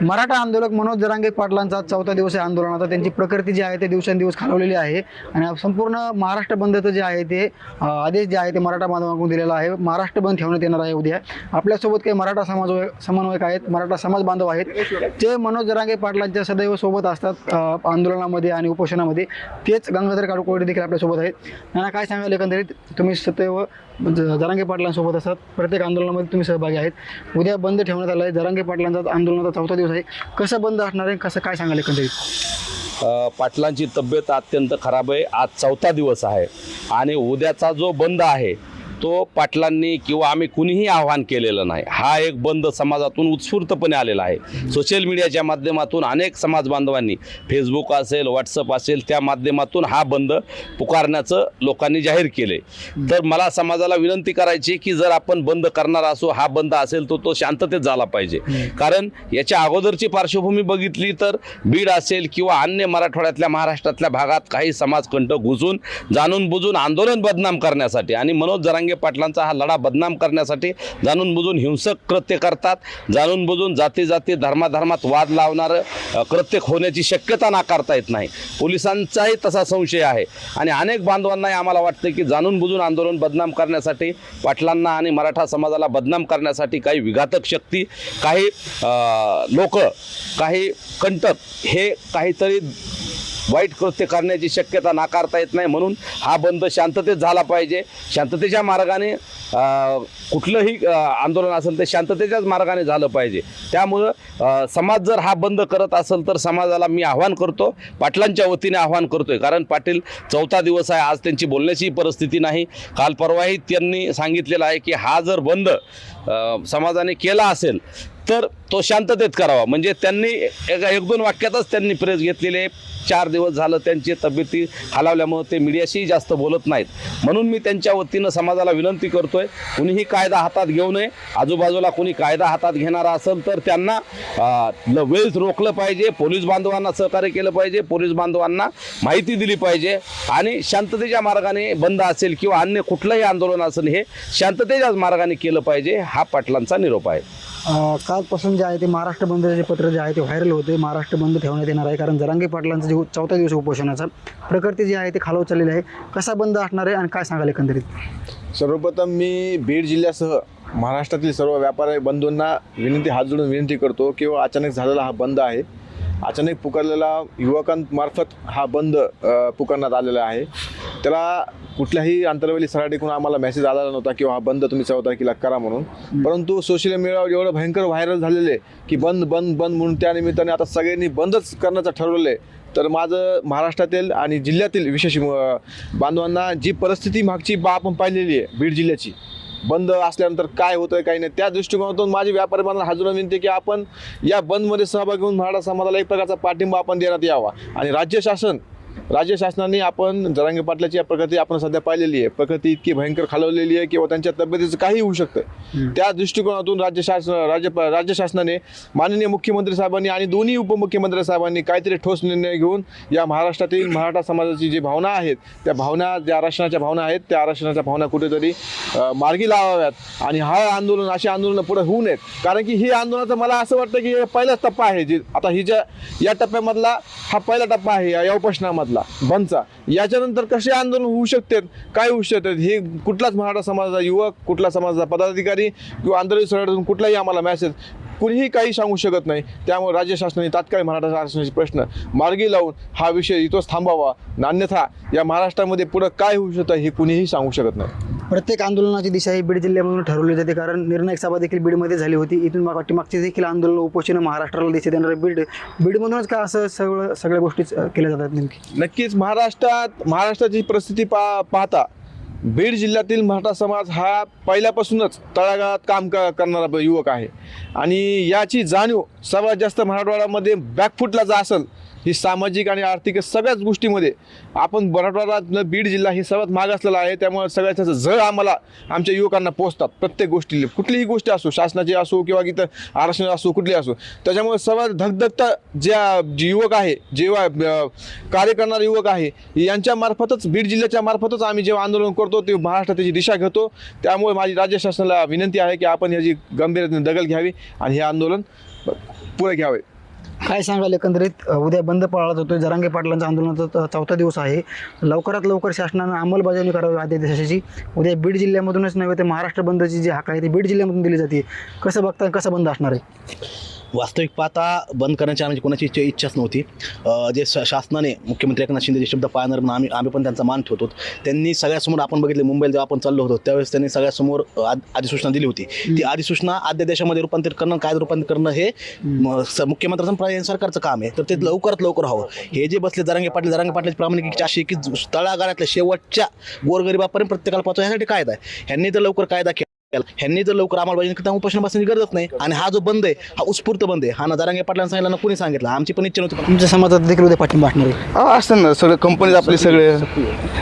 मराठा आंदोलक मनोज जरांगे पाटलांचा चौथा दिवस आहे आंदोलनाचा. त्यांची प्रकृती जी आहे ते दिवसेंदिवस खालवलेली आहे. आणि संपूर्ण महाराष्ट्र बंदचं जे आहे ते आदेश जे आहे ते मराठा बांधवांकडून दिलेला आहे. महाराष्ट्र बंद ठेवण्यात येणार आहे उद्या. आपल्यासोबत काही मराठा समाज समन्वयक आहेत मराठा समाज बांधव आहेत. जे मनोज जरांगे पाटलांच्या सदैव सोबत असतात आंदोलनामध्ये आणि उपोषणामध्ये तेच गंगाधर काडकोळे देखील आपल्यासोबत आहेत. त्यांना काय सांगाल एकंदरीत? तुम्ही सदैव ज- जरांगे पाटलांसोबत असतात. प्रत्येक आंदोलनामध्ये तुम्ही सहभागी आहेत. उद्या बंद ठेवण्यात आलं आहे. जरांगे पाटलांचा आंदोलनाचा चौथा दिवस आहे. कसं बंद असणार आहे? कसं काय सांगाल एकंदरीत? पाटलांची तब्येत अत्यंत खराब आहे. आज चौथा दिवस आहे. आणि उद्याचा जो बंद आहे तो पाटलांनी किंवा आम्ही कुणीही आव्हान केलेलं नाही. हा एक बंद समाजातून उत्स्फूर्तपणे आलेला आहे. सोशल मीडियाच्या माध्यमातून अनेक समाज बांधवांनी फेसबुक असेल व्हॉट्सअप असेल त्या माध्यमातून हा बंद पुकारण्याचं लोकांनी जाहीर केले तर मला समाजाला विनंती करायची की जर आपण बंद करणार असो हा बंद असेल तर तो शांततेत झाला पाहिजे. कारण याच्या अगोदरची पार्श्वभूमी बघितली तर बीड असेल किंवा अन्य मराठवाड्यातल्या महाराष्ट्रातल्या भागात काही समाजकंठ घुसून जाणून बुजून आंदोलन बदनाम करण्यासाठी आणि मनोज जरांगे पाटलांचा हा लढा बदनाम करण्यासाठी जाणून बुजून हिंसक कृत्य करतात. जाणून बुजून जाती जाती धर्माधर्मात वाद लावणारं कृत्य होण्याची शक्यता नाकारता येत नाही. पोलिसांचाही तसा संशय आहे. आणि अनेक बांधवांनाही आम्हाला वाटतं की जाणून बुजून आंदोलन बदनाम करण्यासाठी पाटलांना आणि मराठा समाजाला बदनाम करण्यासाठी काही विघातक शक्ती काही लोक काही कंटक हे काहीतरी वाईट कृत्य करण्याची शक्यता नाकारता येत नाही म्हणून हा बंद शांततेत झाला पाहिजे. शांततेच्या मार्गाने कुठलंही आंदोलन असेल ते शांततेच्याच मार्गाने झालं पाहिजे. त्यामुळं समाज जर हा बंद करत असेल तर समाजाला मी आव्हान करतो पाटलांच्या वतीने आव्हान करतोय. कारण पाटील चौथा दिवस आहे आज त्यांची बोलण्याची परिस्थिती नाही. काल परवाही त्यांनी सांगितलेलं आहे की हा जर बंद समाजाने केला असेल तर तो शांततेत करावा. म्हणजे त्यांनी एका एक दोन वाक्यातच त्यांनी प्रेस घेतलेले. आहे. चार दिवस झालं त्यांची तब्येती हलावल्यामुळं ते मीडियाशी जास्त बोलत नाहीत. म्हणून मी त्यांच्या वतीनं समाजाला विनंती करतोय कुणीही कायदा हातात घेऊ नये. आजूबाजूला कोणी कायदा हातात घेणारा असेल तर त्यांना अं, वेळीच रोखलं पाहिजे. पोलीस बांधवांना सहकार्य केलं पाहिजे. पोलीस बांधवांना माहिती दिली पाहिजे. आणि शांततेच्या मार्गाने बंद असेल किंवा अन्य कुठलंही आंदोलन असेल हे शांततेच्याच मार्गाने केलं पाहिजे हा पाटलांचा निरोप आहे. कालपासून जे आहे ते महाराष्ट्र बंदचे जे पत्र जे आहे ते व्हायरल होते. महाराष्ट्र बंद ठेवण्यात येणार आहे कारण जरांगे पाटलांचा जे चौथा दिवस उपोषणाचा प्रकृती जी आहे ते खालवत चाललेली आहे. कसा बंद असणार आहे आणि काय सांगाल एकंदरीत? सर्वप्रथम मी बीड जिल्ह्यासह महाराष्ट्रातील सर्व व्यापारी बंधूंना विनंती हात जोडून विनंती करतो किंवा अचानक झालेला हा बंद आहे. अचानक पुकारलेला युवकांमार्फत हा बंद पुकारण्यात आलेला आहे. त्याला कुठल्याही आंतरवेली सराटीकडून आम्हाला मेसेज आलेला नव्हता किंवा हा बंद तुम्ही चौदा तारखेला करा म्हणून. परंतु सोशल मीडियावर एवढं भयंकर व्हायरल झालेले की बंद बंद बंद म्हणून त्या निमित्ताने आता सगळ्यांनी बंदच करण्याचं ठरवलं आहे. तर माझं महाराष्ट्रातील आणि जिल्ह्यातील विशेष बांधवांना जी परिस्थिती मागची बा आपण पाहिलेली आहे बीड जिल्ह्याची बंद असल्यानंतर काय होतं काही नाही त्या दृष्टिकोनातून माझी व्यापारी बांधवांना हाजून विनंती की आपण या बंदमध्ये सहभागी होऊन मराठा समाजाला एक प्रकारचा पाठिंबा आपण देण्यात यावा. आणि राज्य शासन राज्य शासनाने आपण जरांगे पाटलाची या प्रकृती आपण सध्या पाहिलेली आहे. प्रकृती इतकी भयंकर खालवलेली आहे किंवा त्यांच्या तब्येतीचं काही होऊ शकतं. त्या दृष्टिकोनातून राज्य शासन राज्य राज्य शासनाने माननीय मुख्यमंत्री साहेबांनी आणि दोन्ही उपमुख्यमंत्री साहेबांनी काहीतरी ठोस निर्णय घेऊन या महाराष्ट्रातील मराठा समाजाची जी भावना आहेत त्या भावना ज्या आरक्षणाच्या भावना आहेत त्या आरक्षणाच्या भावना कुठेतरी मार्गी लावाव्यात. आणि हा आंदोलन अशी आंदोलनं पुढे होऊ नयेत. कारण की ही आंदोलनाचं मला असं वाटतं की हे पहिलाच टप्पा आहे. जी आता ही ज्या या टप्प्यामधला हा पहिला टप्पा आहे या या उपोषणामधला बंदचा याच्यानंतर कसे आंदोलन होऊ शकते? काय होऊ शकतात हे कुठलाच मराठा समाजाचा युवक कुठला समाजाचा पदाधिकारी किंवा आंदोलन सरळातून कुठलाही आम्हाला मॅसेज कुणीही काही सांगू शकत नाही. त्यामुळे राज्य शासनाने तात्काळ मराठा आरक्षणाचे प्रश्न मार्गी लावून हा विषय इथंच थांबावा. अन्यथा या महाराष्ट्रामध्ये पुढं काय होऊ शकतं हे कुणीही सांगू शकत नाही. प्रत्येक आंदोलनाची दिशा ही बीड जिल्ह्यामधून ठरवली जाते कारण निर्णायक सभा देखील बीडमध्ये झाली होती. इथून माग पाठीमागची देखील आंदोलन उपोषण महाराष्ट्राला दिशा येणार बीड. बीडमधूनच का असं सगळं सगळ्या गोष्टी केल्या जातात नेमकी? नक्कीच महाराष्ट्रात महाराष्ट्राची परिस्थिती पा पाहता बीड जिल्ह्यातील मराठा समाज हा पहिल्यापासूनच तळागाळात काम क करणारा युवक आहे. आणि याची जाणीव सर्वात जास्त मराठवाड्यामध्ये बॅकफुटला जा असेल ही सामाजिक आणि आर्थिक सगळ्याच गोष्टीमध्ये आपण मराठवाडा बीड जिल्हा ही सर्वात मागासलेला आहे. त्यामुळे सगळ्यात त्याचं झळ आम्हाला आमच्या युवकांना पोचतात प्रत्येक गोष्टीला. कुठलीही गोष्टी असो शासनाची असो किंवा इथं आरक्षण असो कुठली असो. त्याच्यामुळे सर्वात धगधगता ज्या युवक आहे जेव्हा कार्य करणारे युवक आहे यांच्या मार्फतच बीड जिल्ह्याच्या मार्फतच आम्ही जेव्हा आंदोलन करतो ते महाराष्ट्र त्याची दिशा घेतो. त्यामुळे माझी राज्य शासनाला विनंती आहे की आपण याची गंभीर दखल घ्यावी आणि हे आंदोलन पुढे घ्यावे. काय सांगाल एकंदरीत? उद्या बंद पाळला जातोय. जरांगे पाटलांचा आंदोलनाचा चौथा दिवस आहे. लवकरात लवकर शासनानं अंमलबजावणी करावी आदेशाची उद्या बीड जिल्ह्यामधूनच नव्हे तर महाराष्ट्र बंदची जी हाक आहे ती बीड जिल्ह्यामधून दिली जाते. कसं बघता कसं बंद असणार आहे? वास्तविक पाहता बंद करण्याची आमची कोणाची इच्छा इच्छाच नव्हती. जे श- शासनाने मुख्यमंत्री एकनाथ शिंदे जे शब्द पाळणार म्हणून आम्ही आम्ही पण त्यांचा मान ठेवतो. त्यांनी सगळ्यासमोर आपण बघितले मुंबईला जेव्हा आपण चाललो होतो त्यावेळेस त्यांनी सगळ्यासमोर आद- अधिसूचना दिली होती. ती अधिसूचना आद्यदेशामध्ये रूपांतरित करणं काय रूपांतरित करणं हे मुख्यमंत्र्यांचं सरकारचं काम आहे. तर ते लवकरात लवकर हवं. हे जे बसले जरांगे पाटील जरांगे पाटलाची प्रामाणिक अशी की तळागाळातल्या शेवटच्या गोरगरिबापर्यंत प्रत्येकाला पोहोचवा. यासाठी कायदा आहे. ह्यांनी जर लवकर कायदा केला ह्यांनी जर लवकर अंमलबजावणी करता उपोषण बसण्याची गरजच नाही. आणि हा जो बंद आहे हा उत्स्फूर्त बंद आहे. हा ना जरांगे पाटलांना सांगितलं ना कुणी सांगितलं? आमची पण इच्छा नव्हती. पण तुमच्या समाजात देखील उद्या पाठिंबा असणार आहे. हा असतं ना सगळं कंपनीज आपले सगळे.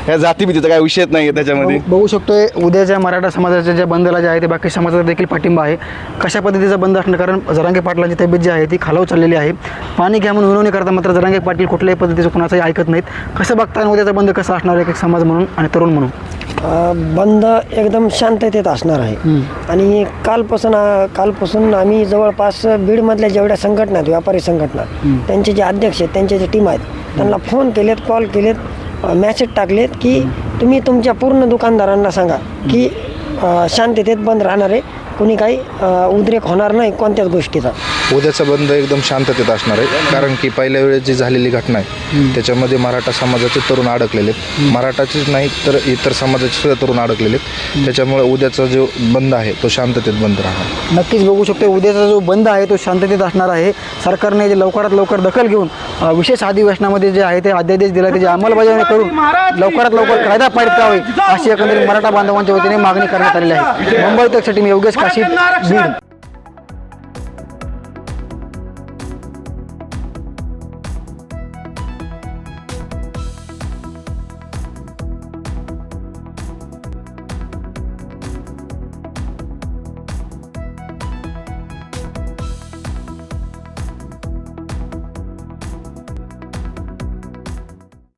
ह्या जातीभीतीचा काय विषयच नाही आहे त्याच्यामध्ये. बघू शकतोय उद्याच्या मराठा समाजाच्या ज्या बंदला जे आहे ते बाकी समाजाचा देखील पाठिंबा आहे. कशा पद्धतीचा बंद असणार? कारण जरांगे पाटलांची तब्येत जी आहे ती खालाव चाललेली आहे. पाणी घ्या म्हणून विनवणी करता मात्र जरांगे पाटील कुठल्याही पद्धतीचं कुणाचंही ऐकत नाहीत. कसं बघता उद्याचा बंद कसा असणार आहे एक समाज म्हणून आणि तरुण म्हणून? बंद एकदम शांततेत असणार आहे. आणि कालपासून कालपासून आम्ही जवळपास बीडमधल्या जेवढ्या संघटना आहेत व्यापारी संघटना त्यांचे जे अध्यक्ष आहेत त्यांचे जे टीम आहेत त्यांना फोन केलेत कॉल केलेत मॅसेज टाकलेत की तुम्ही तुमच्या पूर्ण दुकानदारांना सांगा की शांततेत बंद राहणार आहे. कोणी काही उद्रेक होणार नाही कोणत्याच गोष्टीचा. उद्याचा बंद एकदम शांततेत असणार आहे. कारण की पहिल्या वेळेस जी झालेली घटना आहे त्याच्यामध्ये मराठा समाजाचे तरुण अडकलेले आहेत. मराठाचेच नाही तर इतर समाजाचे सुद्धा तरुण अडकलेले आहेत. त्याच्यामुळे उद्याचा जो बंद आहे तो शांततेत बंद राहणार. नक्कीच बघू शकतो उद्याचा जो बंद आहे तो शांततेत असणार आहे. सरकारने जे लवकरात लवकर दखल घेऊन विशेष अधिवेशनामध्ये जे आहे ते अध्यादेश दिला त्याची अंमलबजावणी करून लवकरात लवकर कायदा पारित करावे अशी एकंदरीत मराठा बांधवांच्या वतीने मागणी करण्यात आलेली आहे. मुंबई तकसाठी मी योगेश काशीद बीड